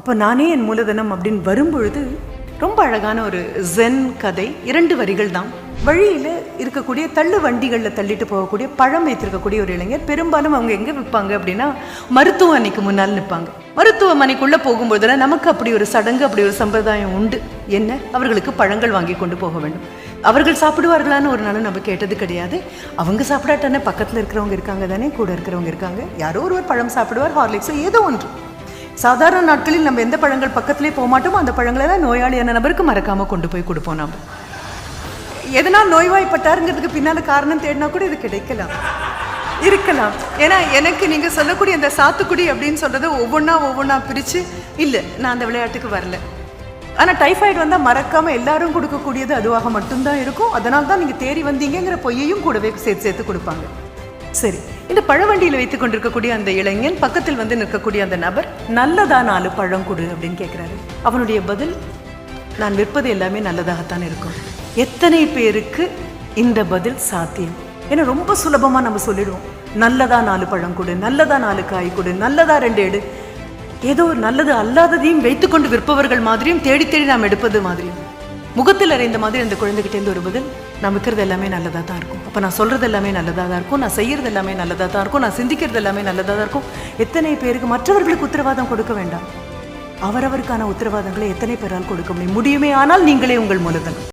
அப்போ நானே என் மூலதனம் அப்படின்னு வரும்பொழுது ரொம்ப அழகான ஒரு ஜென் கதை. இரண்டு வரிகள் தான். வழியில் இருக்கக்கூடிய தள்ளு வண்டிகளில் தள்ளிட்டு போகக்கூடிய பழம் வைத்திருக்கக்கூடிய ஒரு இளைஞர். பெரும்பாலும் அவங்க எங்கே விற்பாங்க அப்படின்னா மருத்துவமனைக்கு முன்னால் நிற்பாங்க. மருத்துவமனைக்குள்ளே போகும்போதெல்லாம் நமக்கு அப்படி ஒரு சடங்கு அப்படி ஒரு சம்பிரதாயம் உண்டு. என்ன? அவர்களுக்கு பழங்கள் வாங்கி கொண்டு போக வேண்டும். அவர்கள் சாப்பிடுவார்களான்னு ஒரு நாள் நம்ம கேட்டது கிடையாது. அவங்க சாப்பிடாட்டானே பக்கத்தில் இருக்கிறவங்க இருக்காங்க தானே கூட இருக்கிறவங்க இருக்காங்க. யாரோ ஒருவர் பழம் சாப்பிடுவார் ஹார்லிக்ஸோ ஏதோ ஒன்று. சாதாரண நாட்களில் நம்ம எந்த பழங்கள் பக்கத்திலே போக மாட்டோமோ அந்த பழங்களெல்லாம் நோயாளியான நபருக்கு மறக்காம கொண்டு போய் கொடுப்போம் நம்ம எதனால் நோய்வாய்ப்பட்டாருங்கிறதுக்கு பின்னால காரணம் தேடினா கூட இது கிடைக்கலாம். இருக்கலாம். ஏன்னா எனக்கு நீங்க சொல்லக்கூடிய அந்த சாத்துக்குடி அப்படின்னு சொல்றது ஒவ்வொன்றா ஒவ்வொன்றா பிரிச்சு இல்லை நான் அந்த விளையாட்டுக்கு வரல. ஆனால் டைஃபாய்டு வந்தால் மறக்காம எல்லாரும் கொடுக்கக்கூடியது அதுவாக மட்டும்தான் இருக்கும். அதனால தான் நீங்கள் தேறி வந்தீங்கங்கிற பொய்யையும் கூடவே சேர்த்து சேர்த்து கொடுப்பாங்க. சரி இந்த பழவண்டியில் வைத்துக் கொண்டிருக்கக்கூடிய அந்த இளைஞன் பக்கத்தில் வந்து நிற்கக்கூடிய அந்த நபர் நல்லதா நாலு பழம் கொடு அப்படின்னு கேட்குறாரு அவனுடைய பதில் நான் விற்பது எல்லாமே நல்லதாகத்தான் இருக்கும். எத்தனை பேருக்கு இந்த பதில் சாத்தியம்? ஏன்னா ரொம்ப சுலபமாக நம்ம சொல்லிடுவோம். நல்லதா நாலு பழம் கொடு நல்லதா நாலு காய் கொடு நல்லதா ரெண்டு எடு. ஏதோ நல்லது அல்லாததையும் வைத்துக்கொண்டு விற்பவர்கள் மாதிரியும் தேடி தேடி நாம் எடுப்பது மாதிரியும். முகத்தில் அறைந்த மாதிரி அந்த குழந்தைகிட்டேருந்து ஒரு பதில் நான் விற்கிறது எல்லாமே நல்லதாக தான் இருக்கும். அப்போ நான் சொல்கிறது எல்லாமே நல்லதாக தான் இருக்கும். நான் செய்கிறது எல்லாமே நல்லதாக தான் இருக்கும். நான் சிந்திக்கிறது எல்லாமே நல்லதாக தான் இருக்கும். எத்தனை பேருக்கு மற்றவர்களுக்கு உத்தரவாதம் கொடுக்க வேண்டாம். அவரவருக்கான உத்தரவாதங்களை எத்தனை பேரால் கொடுக்க முடியும்? முடியுமே ஆனால் நீங்களே உங்கள் மூலதனம்.